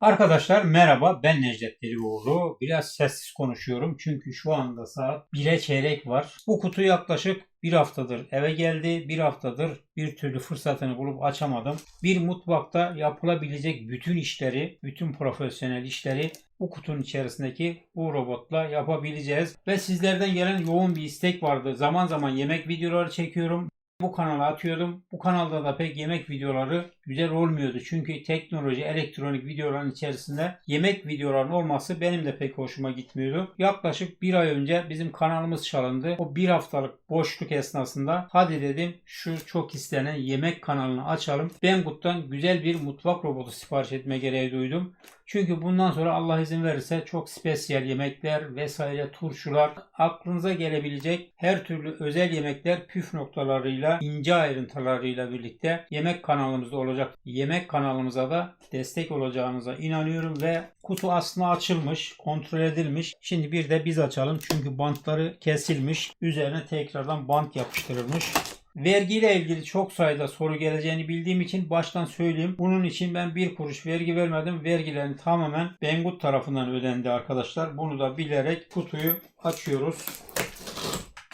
Arkadaşlar merhaba ben Necdet Delioğlu. Biraz sessiz konuşuyorum çünkü şu anda saat 1'e çeyrek var. Bu kutu yaklaşık bir haftadır eve geldi. Bir haftadır bir türlü fırsatını bulup açamadım. Bir mutfakta yapılabilecek bütün işleri, bütün profesyonel işleri bu kutunun içerisindeki bu robotla yapabileceğiz. Ve sizlerden gelen yoğun bir istek vardı. Zaman zaman yemek videoları çekiyorum. Bu kanala atıyordum. Bu kanalda da pek yemek videoları güzel olmuyordu. Çünkü teknoloji, elektronik videoların içerisinde yemek videolarının olması benim de pek hoşuma gitmiyordu. Yaklaşık bir ay önce bizim kanalımız çalındı. O bir haftalık boşluk esnasında hadi dedim şu çok istenen yemek kanalını açalım. Banggood'dan güzel bir mutfak robotu sipariş etme gereği duydum. Çünkü bundan sonra Allah izin verirse çok spesiyel yemekler vesaire turşular aklınıza gelebilecek her türlü özel yemekler püf noktalarıyla ince ayrıntılarıyla birlikte yemek kanalımızda olacak. Yemek kanalımıza da destek olacağınıza inanıyorum ve kutu aslında açılmış, kontrol edilmiş. Şimdi bir de biz açalım çünkü bantları kesilmiş. Üzerine tekrardan bant yapıştırılmış. Vergiyle ilgili çok sayıda soru geleceğini bildiğim için baştan söyleyeyim. Bunun için ben bir kuruş vergi vermedim. Vergilerin tamamen Banggood tarafından ödendi arkadaşlar. Bunu da bilerek kutuyu açıyoruz.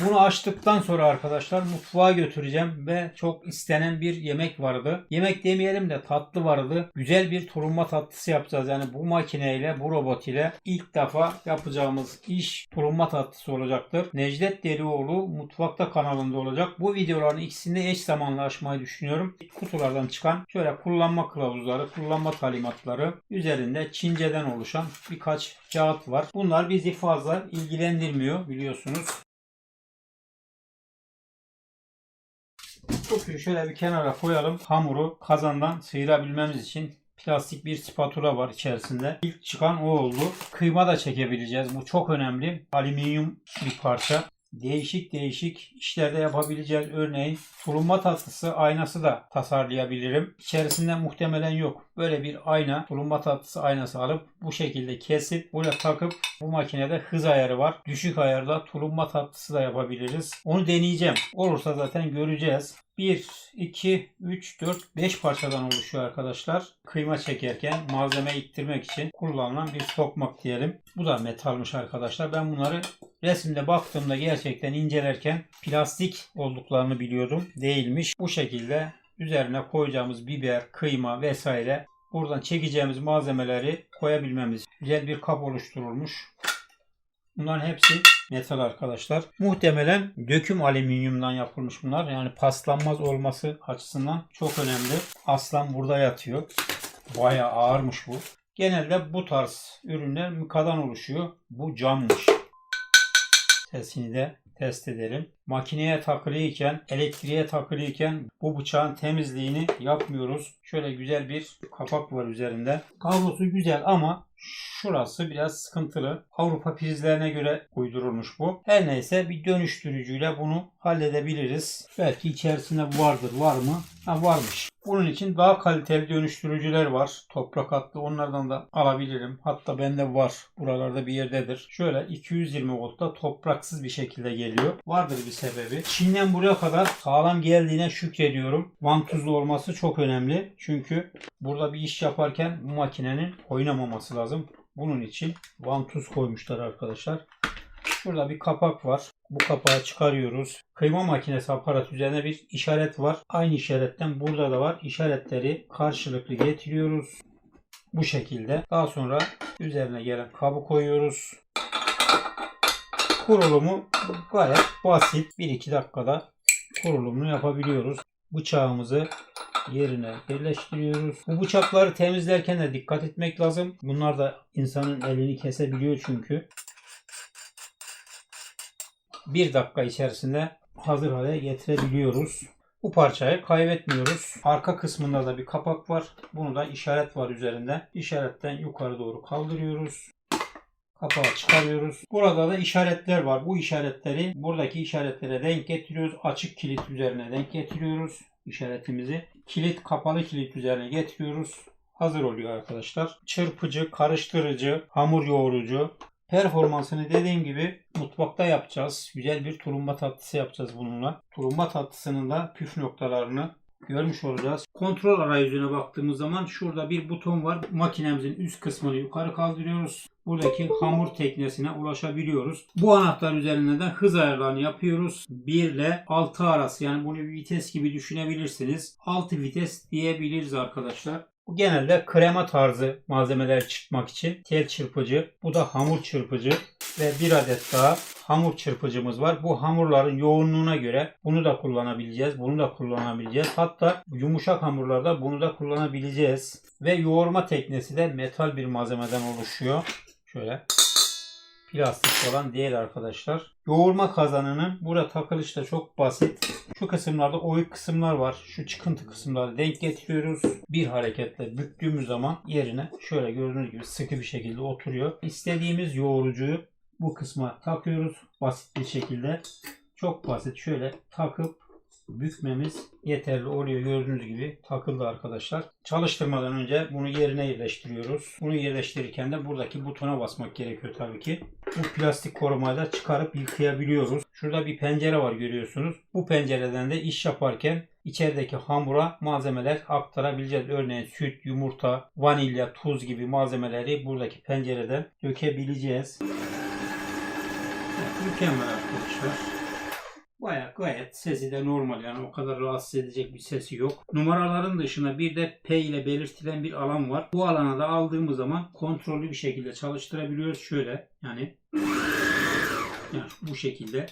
Bunu açtıktan sonra arkadaşlar mutfağa götüreceğim ve çok istenen bir yemek vardı. Yemek demeyelim de tatlı vardı. Güzel bir turunma tatlısı yapacağız. Yani bu makineyle, bu robot ile ilk defa yapacağımız iş turunma tatlısı olacaktır. Necdet Delioğlu mutfakta kanalında olacak. Bu videoların ikisini eş zamanlı açmayı düşünüyorum. Kutulardan çıkan şöyle kullanma kılavuzları, kullanma talimatları üzerinde Çince'den oluşan birkaç kağıt var. Bunlar bizi fazla ilgilendirmiyor biliyorsunuz. Kutuyu şöyle bir kenara koyalım. Hamuru kazandan sıyırabilmemiz için plastik bir spatula var içerisinde. İlk çıkan o oldu. Kıyma da çekebileceğiz. Bu çok önemli. Alüminyum bir parça. Değişik değişik işlerde yapabileceğiz. Örneğin tulumba tatlısı aynası da tasarlayabilirim. İçerisinde muhtemelen yok. Böyle bir ayna, tulumba tatlısı aynası alıp bu şekilde kesip buraya takıp bu makinede hız ayarı var. Düşük ayarda tulumba tatlısı da yapabiliriz. Onu deneyeceğim. Olursa zaten göreceğiz. 1, 2, 3, 4, 5 parçadan oluşuyor arkadaşlar. Kıyma çekerken malzeme ittirmek için kullanılan bir tokmak diyelim. Bu da metalmiş arkadaşlar. Ben bunları resimde baktığımda gerçekten incelerken plastik olduklarını biliyordum. Değilmiş. Bu şekilde üzerine koyacağımız biber, kıyma vesaire buradan çekeceğimiz malzemeleri koyabilmemiz. Güzel bir kap oluşturulmuş. Bunların hepsi metal arkadaşlar. Muhtemelen döküm alüminyumdan yapılmış bunlar. Yani paslanmaz olması açısından çok önemli. Aslan burada yatıyor. Bayağı ağırmış bu. Genelde bu tarz ürünler mıkadan oluşuyor. Bu cammış. Sesini de test edelim. Makineye takılıyken, elektriğe takılıyken bu bıçağın temizliğini yapmıyoruz. Şöyle güzel bir kapak var üzerinde. Kablosu güzel ama şurası biraz sıkıntılı. Avrupa prizlerine göre uydurulmuş bu. Her neyse bir dönüştürücüyle bunu halledebiliriz. Belki içerisinde vardır. Var mı? Ha varmış. Bunun için daha kaliteli dönüştürücüler var. Toprak attı. Onlardan da alabilirim. Hatta bende var. Buralarda bir yerdedir. Şöyle 220 voltta topraksız bir şekilde geliyor. Vardır bir sebebi. Çin'den buraya kadar sağlam geldiğine şükrediyorum. Vantuzlu olması çok önemli. Çünkü burada bir iş yaparken bu makinenin oynamaması lazım. Bunun için vantuz koymuşlar arkadaşlar. Şurada bir kapak var. Bu kapağı çıkarıyoruz. Kıyma makinesi aparat üzerine bir işaret var. Aynı işaretten burada da var. İşaretleri karşılıklı getiriyoruz. Bu şekilde. Daha sonra üzerine gelen kabı koyuyoruz. Kurulumu gayet basit. 1-2 dakikada kurulumunu yapabiliyoruz. Bıçağımızı yerine yerleştiriyoruz. Bu bıçakları temizlerken de dikkat etmek lazım. Bunlar da insanın elini kesebiliyor çünkü. Bir dakika içerisinde hazır hale getirebiliyoruz. Bu parçayı kaybetmiyoruz. Arka kısmında da bir kapak var. Bunu da işaret var üzerinde. İşaretten yukarı doğru kaldırıyoruz. Kapağı çıkarıyoruz. Burada da işaretler var. Bu işaretleri buradaki işaretlere denk getiriyoruz. Açık kilit üzerine denk getiriyoruz işaretimizi. Kilit kapalı kilit üzerine getiriyoruz. Hazır oluyor arkadaşlar. Çırpıcı, karıştırıcı, hamur yoğurucu. Performansını dediğim gibi mutfakta yapacağız. Güzel bir tulumba tatlısı yapacağız bununla. Tulumba tatlısının da püf noktalarını görmüş olacağız. Kontrol arayüzüne baktığımız zaman şurada bir buton var. Makinemizin üst kısmını yukarı kaldırıyoruz. Buradaki hamur teknesine ulaşabiliyoruz. Bu anahtar üzerinden de hız ayarlarını yapıyoruz. 1 ile 6 arası yani bunu bir vites gibi düşünebilirsiniz. 6 vites diyebiliriz arkadaşlar. Bu genelde krema tarzı malzemeler çırpmak için tel çırpıcı. Bu da hamur çırpıcı ve bir adet daha hamur çırpıcımız var. Bu hamurların yoğunluğuna göre bunu da kullanabileceğiz. Bunu da kullanabileceğiz. Hatta yumuşak hamurlarda bunu da kullanabileceğiz. Ve yoğurma teknesi de metal bir malzemeden oluşuyor. Şöyle plastik falan değil arkadaşlar. Yoğurma kazanının burada takılışı da çok basit. Şu kısımlarda oyuk kısımlar var. Şu çıkıntı kısımları denk getiriyoruz. Bir hareketle büktüğümüz zaman yerine şöyle gördüğünüz gibi sıkı bir şekilde oturuyor. İstediğimiz yoğurucuyu bu kısma takıyoruz. Basit bir şekilde. Çok basit. Şöyle takıp bükmemiz yeterli oluyor. Gördüğünüz gibi takıldı arkadaşlar. Çalıştırmadan önce bunu yerine yerleştiriyoruz. Bunu yerleştirirken de buradaki butona basmak gerekiyor tabii ki. Bu plastik korumayı da çıkarıp yıkayabiliyoruz. Şurada bir pencere var görüyorsunuz. Bu pencereden de iş yaparken içerideki hamura malzemeler aktarabileceğiz. Örneğin süt, yumurta, vanilya, tuz gibi malzemeleri buradaki pencereden dökebileceğiz. Evet, mükemmel arkadaşlar. Baya gayet sesi de normal yani o kadar rahatsız edecek bir sesi yok. Numaraların dışında bir de P ile belirtilen bir alan var. Bu alana da aldığımız zaman kontrollü bir şekilde çalıştırabiliyoruz. Şöyle yani yani bu şekilde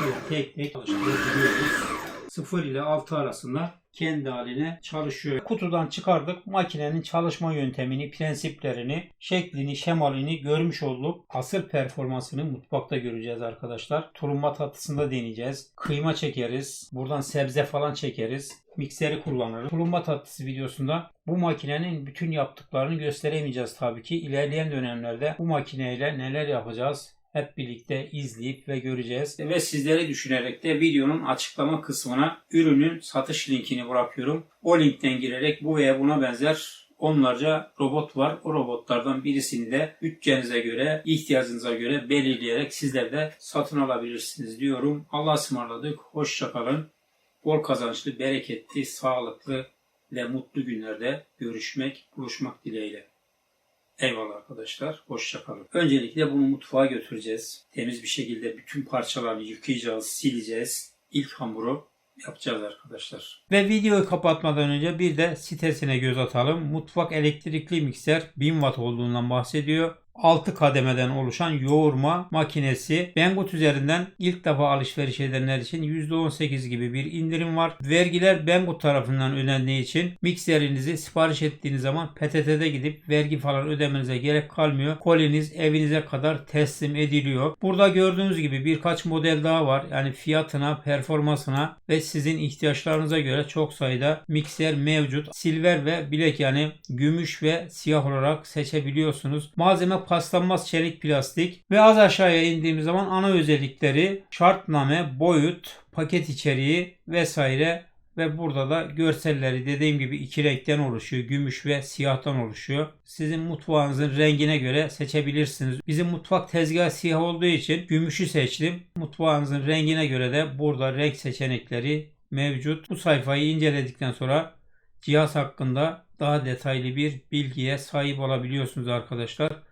böyle tek tek çalıştırabiliyoruz. 0 ile 6 arasında kendi haline çalışıyor. Kutudan çıkardık. Makinenin çalışma yöntemini, prensiplerini, şeklini, şemalini görmüş olduk. Asıl performansını mutfakta göreceğiz arkadaşlar. Tulumba tatlısında deneyeceğiz. Kıyma çekeriz. Buradan sebze falan çekeriz. Mikseri kullanırız. Tulumba tatlısı videosunda bu makinenin bütün yaptıklarını gösteremeyeceğiz tabii ki. İlerleyen dönemlerde bu makineyle neler yapacağız hep birlikte izleyip ve göreceğiz. Ve sizleri düşünerek de videonun açıklama kısmına ürünün satış linkini bırakıyorum. O linkten girerek bu veya buna benzer onlarca robot var. O robotlardan birisini de bütçenize göre, ihtiyacınıza göre belirleyerek sizler de satın alabilirsiniz diyorum. Allah'a ısmarladık. Hoşçakalın. Bol kazançlı, bereketli, sağlıklı ve mutlu günlerde görüşmek, buluşmak dileğiyle. Eyvallah arkadaşlar. Hoşçakalın. Öncelikle bunu mutfağa götüreceğiz. Temiz bir şekilde bütün parçalarını yıkayacağız, sileceğiz. İlk hamuru yapacağız arkadaşlar. Ve videoyu kapatmadan önce bir de sitesine göz atalım. Mutfak elektrikli mikser 1000 watt olduğundan bahsediyor. 6 kademeden oluşan yoğurma makinesi. Banggood üzerinden ilk defa alışveriş edenler için %18 gibi bir indirim var. Vergiler Banggood tarafından ödendiği için mikserinizi sipariş ettiğiniz zaman PTT'de gidip vergi falan ödemenize gerek kalmıyor. Koliniz evinize kadar teslim ediliyor. Burada gördüğünüz gibi birkaç model daha var. Yani fiyatına, performansına ve sizin ihtiyaçlarınıza göre çok sayıda mikser mevcut. Silver ve bilek yani gümüş ve siyah olarak seçebiliyorsunuz. Malzeme paslanmaz çelik plastik ve az aşağıya indiğimiz zaman ana özellikleri şartname, boyut, paket içeriği vesaire ve burada da görselleri dediğim gibi iki renkten oluşuyor. Gümüş ve siyahtan oluşuyor. Sizin mutfağınızın rengine göre seçebilirsiniz. Bizim mutfak tezgahı siyah olduğu için gümüşü seçtim. Mutfağınızın rengine göre de burada renk seçenekleri mevcut. Bu sayfayı inceledikten sonra cihaz hakkında daha detaylı bir bilgiye sahip olabiliyorsunuz arkadaşlar.